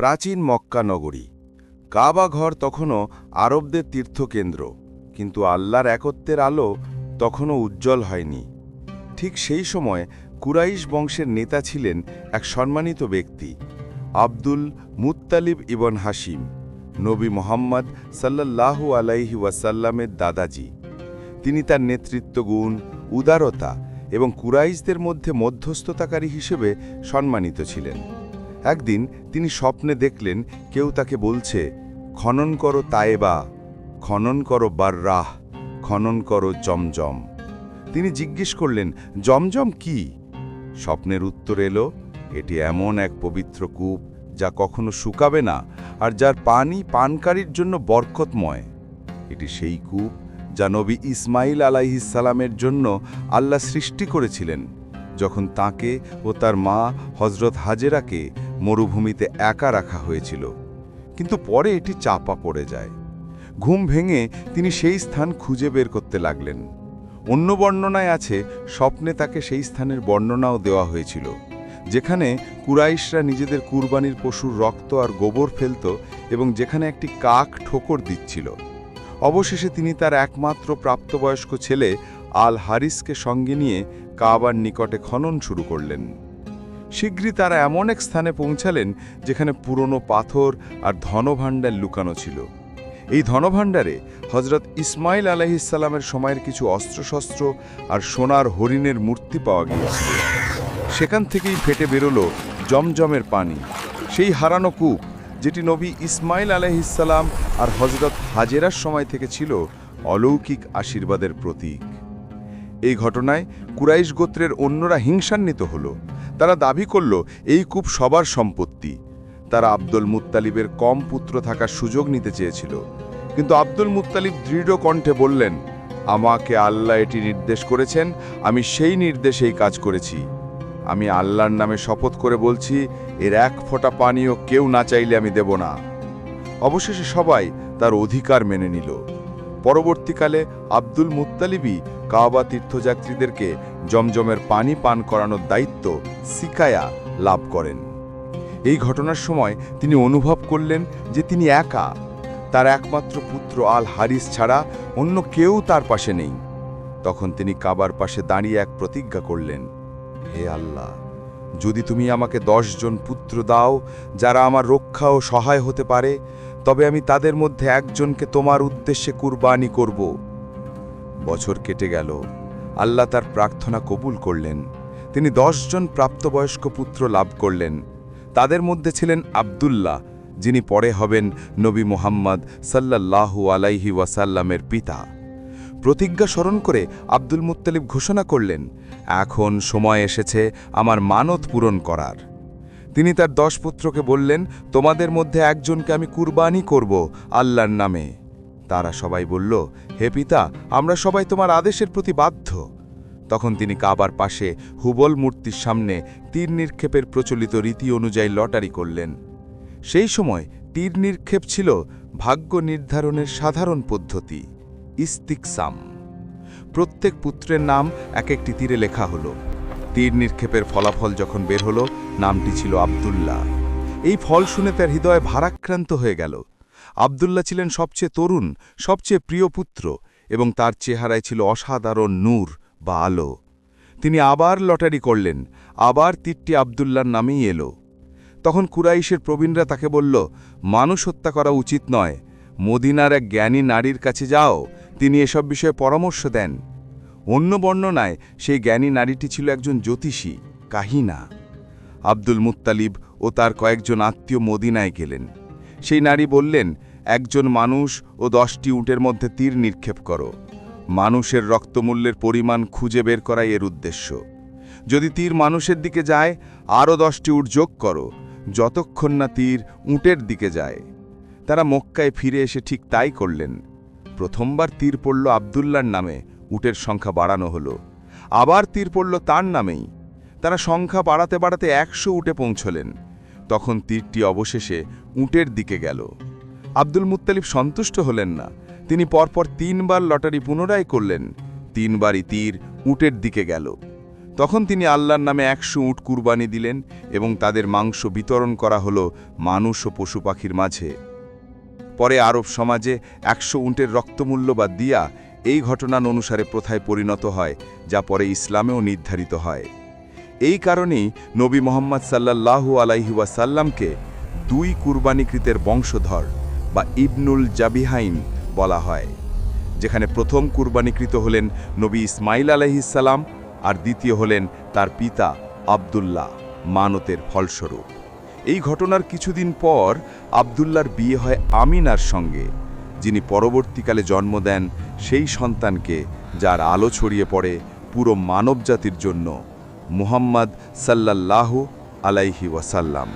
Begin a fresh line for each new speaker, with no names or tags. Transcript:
প্রাচীন মক্কা নগরী। কাবা ঘর তখনও আরবদের তীর্থকেন্দ্র, কিন্তু আল্লাহর একত্বের আলো তখনও উজ্জ্বল হয়নি। ঠিক সেই সময় কুরাইশ বংশের নেতা ছিলেন এক সম্মানিত ব্যক্তি, আব্দুল মুত্তালিব ইবন হাসিম নবী মোহাম্মদ সাল্লাল্লাহু আলাইহি ওয়াসাল্লামের দাদাজি। তিনি তার নেতৃত্ব গুণ, উদারতা এবং কুরাইশদের মধ্যে মধ্যস্থতাকারী হিসেবে সম্মানিত ছিলেন। একদিন তিনি স্বপ্নে দেখলেন কেউ তাকে বলছে, খনন করো তায়েবা, খনন করো বাররাহ, খনন করো জমজম। তিনি জিজ্ঞেস করলেন, জমজম কি? স্বপ্নের উত্তর এলো, এটি এমন এক পবিত্র কূপ যা কখনো শুকাবে না আর যার পানি পানকারীর জন্য বরকতময়। এটি সেই কূপ যা নবী ইসমাইল আলাইহিসালামের জন্য আল্লাহ সৃষ্টি করেছিলেন, যখন তাকে ও তার মা হজরত হাজেরাকে মরুভূমিতে একা রাখা হয়েছিল। কিন্তু পরে এটি চাপা পড়ে যায়। ঘুম ভেঙে তিনি সেই স্থান খুঁজে বের করতে লাগলেন। অন্য বর্ণনায় আছে, স্বপ্নে তাকে সেই স্থানের বর্ণনাও দেওয়া হয়েছিল, যেখানে কুরাইশরা নিজেদের কুরবানির পশুর রক্ত আর গোবর ফেলত এবং যেখানে একটি কাক ঠোকর দিচ্ছিল। অবশেষে তিনি তার একমাত্র প্রাপ্তবয়স্ক ছেলে আল হারিসকে সঙ্গে নিয়ে কাবার নিকটে খনন শুরু করলেন। শীঘ্রই তারা এমন এক স্থানে পৌঁছালেন যেখানে পুরনো পাথর আর ধনভাণ্ডার লুকানো ছিল। এই ধনভাণ্ডারে হজরত ইসমাইল আলাইহিসাল্লামের সময়ের কিছু অস্ত্রশস্ত্র আর সোনার হরিণের মূর্তি পাওয়া গিয়েছিল। সেখান থেকেই ফেটে বেরোলো জমজমের পানি। সেই হারানো কূপ, যেটি নবী ইসমাইল আলাইহিসাল্লাম আর হজরত হাজেরার সময় থেকে ছিল অলৌকিক আশীর্বাদের প্রতীক। এই ঘটনায় কুরাইশ গোত্রের অন্যরা হিংসান্বিত হল। তারা দাবি করল এই কূপ সবার সম্পত্তি। তারা আব্দুল মুত্তালিবের কম পুত্র থাকার সুযোগ নিতে চেয়েছিল। কিন্তু আব্দুল মুত্তালিব দৃঢ় কণ্ঠে বললেন, আমাকে আল্লাহ এটি নির্দেশ করেছেন, আমি সেই নির্দেশেই কাজ করেছি। আমি আল্লাহর নামে শপথ করে বলছি, এর এক ফোঁটা পানিও কেউ না চাইলে আমি দেব না। অবশেষে সবাই তার অধিকার মেনে নিল। পরবর্তীকালে আব্দুল মুত্তালিবই কাবা তীর্থযাত্রীদেরকে জমজমের পানি পান করানোর দায়িত্ব সিকায়া লাভ করেন। এই ঘটনার সময় তিনি অনুভব করলেন যে তিনি একা, তার একমাত্র পুত্র আল হারিস ছাড়া অন্য কেউ তার পাশে নেই। তখন তিনি কাবার পাশে দাঁড়িয়ে এক প্রতিজ্ঞা করলেন, হে আল্লাহ, যদি তুমি আমাকে জন পুত্র দাও যারা আমার রক্ষা ও সহায় হতে পারে, তবে আমি তাদের মধ্যে একজনকে তোমার উদ্দেশ্যে কুরবানি করব। বছর কেটে গেল আল্লাহ তার প্রার্থনা কবুল করলেন। তিনি জন প্রাপ্তবয়স্ক পুত্র লাভ করলেন। তাদের মধ্যে ছিলেন আবদুল্লাহ, যিনি পরে হবেন নবী মোহাম্মদ সাল্লাল্লাহু আলাইহি ওয়াসাল্লামের পিতা। প্রতিজ্ঞা স্মরণ করে আব্দুল মুত্তালিব ঘোষণা করলেন, এখন সময় এসেছে আমার মানত পূরণ করার। তিনি তার দশ পুত্রকে বললেন, তোমাদের মধ্যে একজনকে আমি কুরবানি করব আল্লাহর নামে। তারা সবাই বলল, হে পিতা, আমরা সবাই তোমার আদেশের প্রতি বাধ্য। তখন তিনি কাবার পাশে হুবল মূর্তির সামনে তীর নিক্ষেপের প্রচলিত রীতি অনুযায়ী লটারি করলেন। সেই সময় তীর নিক্ষেপ ছিল ভাগ্য নির্ধারণের সাধারণ পদ্ধতি, ইস্তিকসাম। প্রত্যেক পুত্রের নাম এক একটি তীরে লেখা হলো। তীর নিক্ষেপের ফলাফল যখন বের হলো, নামটি ছিল আবদুল্লাহ। এই ফল শুনে তার হৃদয় ভারাক্রান্ত হয়ে গেল। আবদুল্লাহ ছিলেন সবচেয়ে তরুণ, সবচেয়ে প্রিয় পুত্র এবং তার চেহারায় ছিল অসাধারণ নূর বা আলো। তিনি আবার লটারি করলেন, আবার তীরটি আবদুল্লার নামেই এলো। তখন কুরাইশের প্রবীণরা তাকে বলল, মানুষ হত্যা করা উচিত নয়। মদিনার এক জ্ঞানী নারীর কাছে যাও, তিনি এসব বিষয়ে পরামর্শ দেন। অন্য বর্ণনায়, সেই জ্ঞানী নারীটি ছিল একজন জ্যোতিষী, কাহিনা। আব্দুল মুত্তালিব ও তার কয়েকজন আত্মীয় মদিনায় গেলেন। সেই নারী বললেন, একজন মানুষ ও দশটি উটের মধ্যে তীর নিক্ষেপ করো। মানুষের রক্তমূল্যের পরিমাণ খুঁজে বের করাই এর উদ্দেশ্য। যদি তীর মানুষের দিকে যায়, আরও দশটি উট যোগ করো, যতক্ষণ না তীর উটের দিকে যায়। তারা মক্কায় ফিরে এসে ঠিক তাই করলেন। প্রথমবার তীর পড়ল আবদুল্লার নামে, উটের সংখ্যা বাড়ানো হলো। আবার তীর পড়ল তার নামেই। তারা সংখ্যা বাড়াতে বাড়াতে একশো উটে পৌঁছলেন। তখন তীরটি অবশেষে উটের দিকে গেল। আব্দুল মুত্তালিব সন্তুষ্ট হলেন না। তিনি পরপর তিনবার লটারি পুনরায় করলেন। তিনবারই তীর উটের দিকে গেল। তখন তিনি আল্লাহর নামে একশো উট কুরবানি দিলেন এবং তাদের মাংস বিতরণ করা হলো মানুষ ও পশু পাখির মাঝে। পরে আরব সমাজে একশো উটের রক্তমূল্য বা দিয়া এই ঘটনার অনুসারে প্রথায় পরিণত হয়, যা পরে ইসলামেও নির্ধারিত হয়। এই কারণেই নবী মোহাম্মদ সাল্লাল্লাহু আলাইহি ওয়াসাল্লামকে দুই কুরবানিকৃতের বংশধর বা ইবনুল জাবিহাইন বলা হয়, যেখানে প্রথম কুরবানিকৃত হলেন নবী ইসমাইল আলাইহিসাল্লাম আর দ্বিতীয় হলেন তার পিতা আবদুল্লাহ মানতের ফলস্বরূপ। এই ঘটনার কিছুদিন পর আবদুল্লার বিয়ে হয় আমিনার সঙ্গে, যিনি পরবর্তীকালে জন্ম দেন সেই সন্তানকে যার আলো ছড়িয়ে পড়ে পুরো মানবজাতির জন্য মুহাম্মদ সাল্লাল্লাহু আলাইহি ওয়াসাল্লাম।